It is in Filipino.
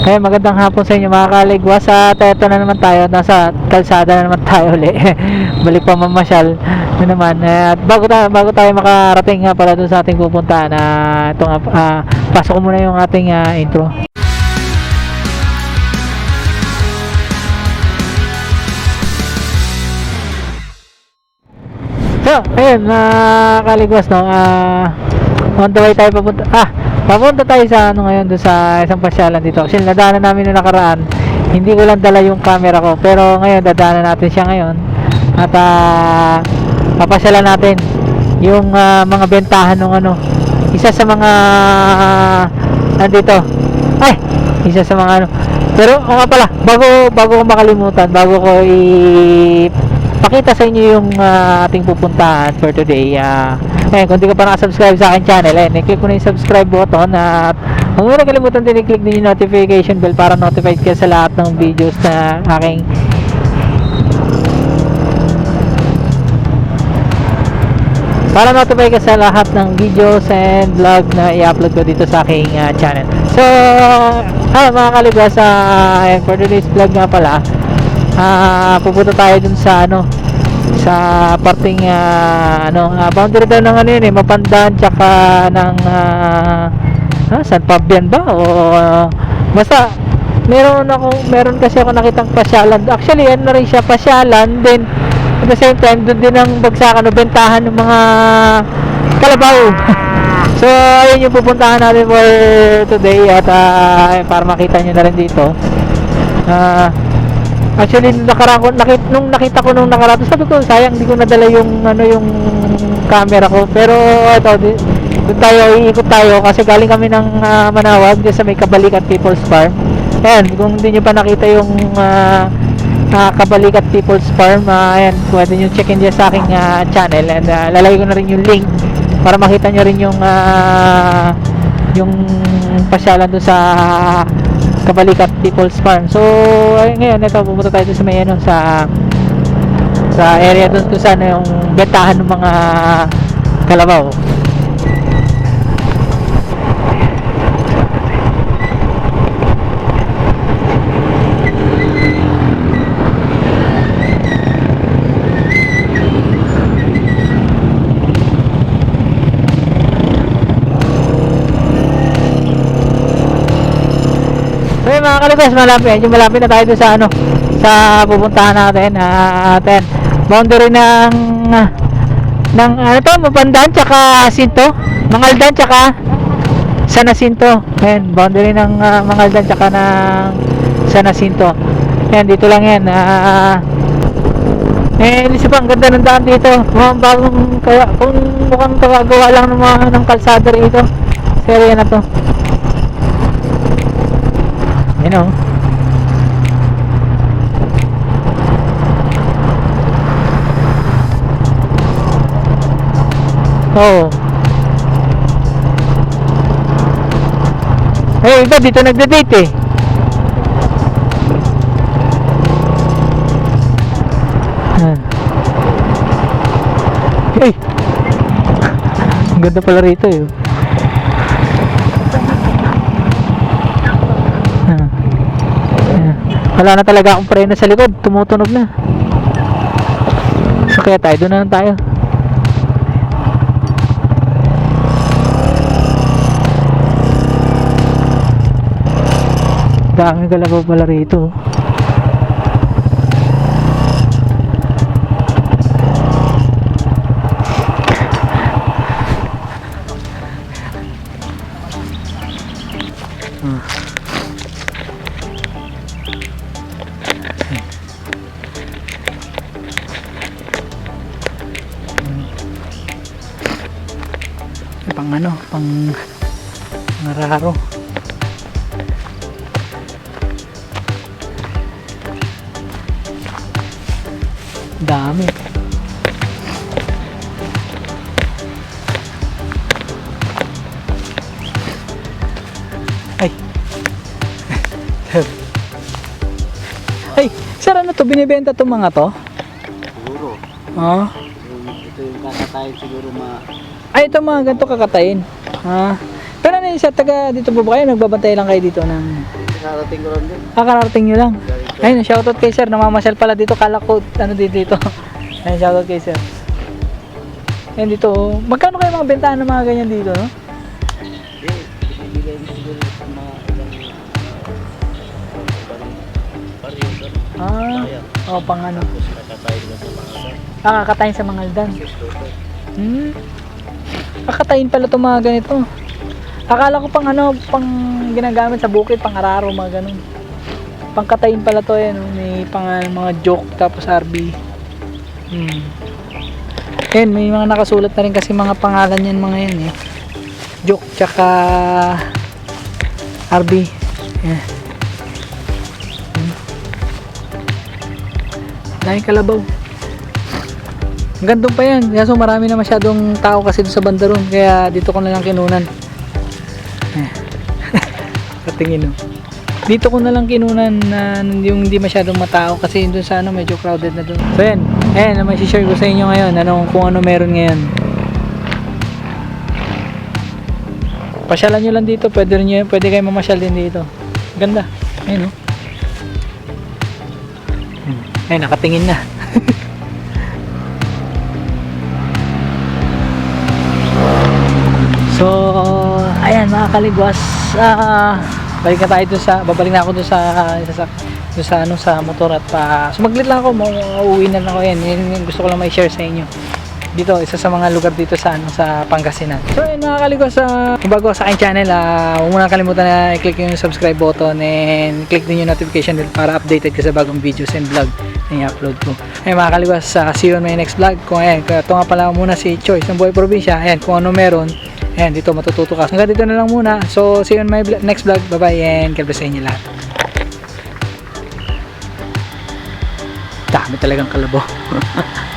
Kaya magandang hapon sa inyo mga kaligwas. At eto na naman tayo, nasa kalsada na naman tayo uli Balik pa mamasyal na naman. At bago, tayo, bago tayo makarating nga pala dun sa ating pupuntahan na ito nga, ah, pasok muna yung ating ah, intro. So, ayun, mga kaligwas, no, ah, on the way tayo papunta, ah, papunta tayo sa, ano ngayon, doon sa isang pasyalan dito. Actually, nadaanan namin nung nakaraan, hindi ko lang dala yung camera ko, pero ngayon, dadaanan natin siya ngayon. At, ah, papasyalan natin yung ah, mga bentahan ng ano, isa sa mga, nandito, ay, isa sa mga ano, pero, o nga pala, bago, bago ko makalimutan, bago ko i pakita sa inyo yung ah, ating pupuntahan for today. ah eh, kung di ka pa nakasubscribe sa akin channel, eh, i-click mo na yung subscribe button at huwag mo na kalimutan din i-click din yung notification bell para notified ka sa lahat ng videos na aking para notify ka sa lahat ng videos and vlog na i-upload ko dito sa aking ah, channel. So, ah, mga kalibas, ayan, for today's vlog nga pala, ah pupunta tayo dun sa ano, sa parting ah, ano, ah, boundary daw ng ano yun eh, Mapandan tsaka ng ah, ah, San Fabian ba? O ah, basta meron ako meron kasi ako nakitang pasyalan. Actually ano na rin siya pasyalan din. At the same time doon din ang bagsakan o bentahan ng mga kalabaw. So ayun yung pupuntahan natin for today at ah, para makita nyo na rin dito. Ah Actually, nung nakaraan ko, nakita, nung nakita ko nung nakaraan, sabi ko, sayang, hindi ko nadala yung, ano, yung camera ko. Pero, ito, di, doon tayo, iikot tayo, kasi galing kami ng ah, Manawag, dyan sa may Kabalikat People's Farm. Ayan, kung hindi nyo pa nakita yung ah, ah, Kabalikat People's Farm, ah, ayan, pwede nyo check-in dyan sa aking ah, channel. And ah, lalagay ko na rin yung link para makita nyo rin yung ah, yung pasyalan doon sa Kabalikat People's Farm. So, ay, ngayon, ito, pupunta tayo sa may ano, sa sa area doon kung saan yung bentahan ng mga kalabaw. Yun mga kalibas, malapit, medyo malapit na tayo doon sa ano, sa pupuntahan natin, ah, atin. Boundary ng ng ano to, Mapandan tsaka Sinto, Mangaldan tsaka San Jacinto. Ayan, boundary ng ah, Mangaldan tsaka ng San Jacinto. Ayan, dito lang yan. Ah, eh, isa ang ganda ng daan dito. Mukhang bagong, kaya, kung mukhang gawa lang ng mga ng kalsada rito. Sa na to. You know. Oo. Eh, iba dito nagde-date eh. Hey. Ang ganda pala rito eh. Wala na talaga akong preno sa likod. Tumutunog na. So kaya tayo, doon na lang tayo. Dami kalabaw pala rito. Pang ano, pang nararo. Dami. Ay. Ay, sir ano to? Binibenta to mga to? Siguro. Oo. Kakatayin siguro ma... Ay, ito mga ganito kakatayin. Ha? Pero ano siya, taga dito po ba kayo? Nagbabantay lang kayo dito ng... Kakarating ko lang din. Kakarating nyo lang. Ayun, shoutout kay sir. Namamasyal pala dito. Kala ko, ano dito dito. Ayun, shoutout kay sir. Ayun dito. oh. Magkano kayo mga bentahan ng mga ganyan dito, no? Ah, oh, pang ano. tapos kakatayin mo sa mga doon. Ah, kakatayin sa mga aldan. Hmm. Kakatayin pala itong mga ganito. Akala ko pang ano, pang ginagamit sa bukid, pang araro, mga ganun. Pangkatayin pala to eh, no? may pang ano, mga joke tapos RB. Hmm. Yan, may mga nakasulat na rin kasi mga pangalan yan mga yan eh. Joke tsaka RB. Yan. Hmm. Kalabaw. Doon pa yan. Kaso marami na masyadong tao kasi doon sa bandaron. Kaya dito ko na lang kinunan. Eh. Patingin oh. Dito ko na lang kinunan na yung hindi masyadong matao kasi doon sa ano medyo crowded na doon. So yan. Ayan, naman share ko sa inyo ngayon. Anong, kung ano meron ngayon. Pasyalan nyo lang dito. Pwede, rin nyo, pwede kayo mamasyal din dito. Ganda. Ayun oh. Hmm. Ayun, nakatingin na. mga kaligwas, ah, balik na tayo sa, babalik na ako dun sa, sa, sa, dun sa, ano, sa motor at pa, sumaglit lang ako, mauuwi na lang ako yan, yun yung gusto ko lang may share sa inyo. Dito, isa sa mga lugar dito sa, ano, sa Pangasinan. So, ayun mga kaligwas, ah, kung bago sa aking channel, ah, huwag mo na kalimutan na i-click yung subscribe button and click din yung notification bell para updated ka sa bagong videos and vlog na i-upload ko. Ayun mga kaligwas, ah, see you on my next vlog. Kung ayan, ito nga pala muna si Choice ng Buhay Probinsya. Ayan, kung ano meron, Ayan, dito matututo ka. Hanggang dito na lang muna. So, see you on my next vlog. Bye-bye and God bless sa inyo lahat. Dami talagang kalabaw.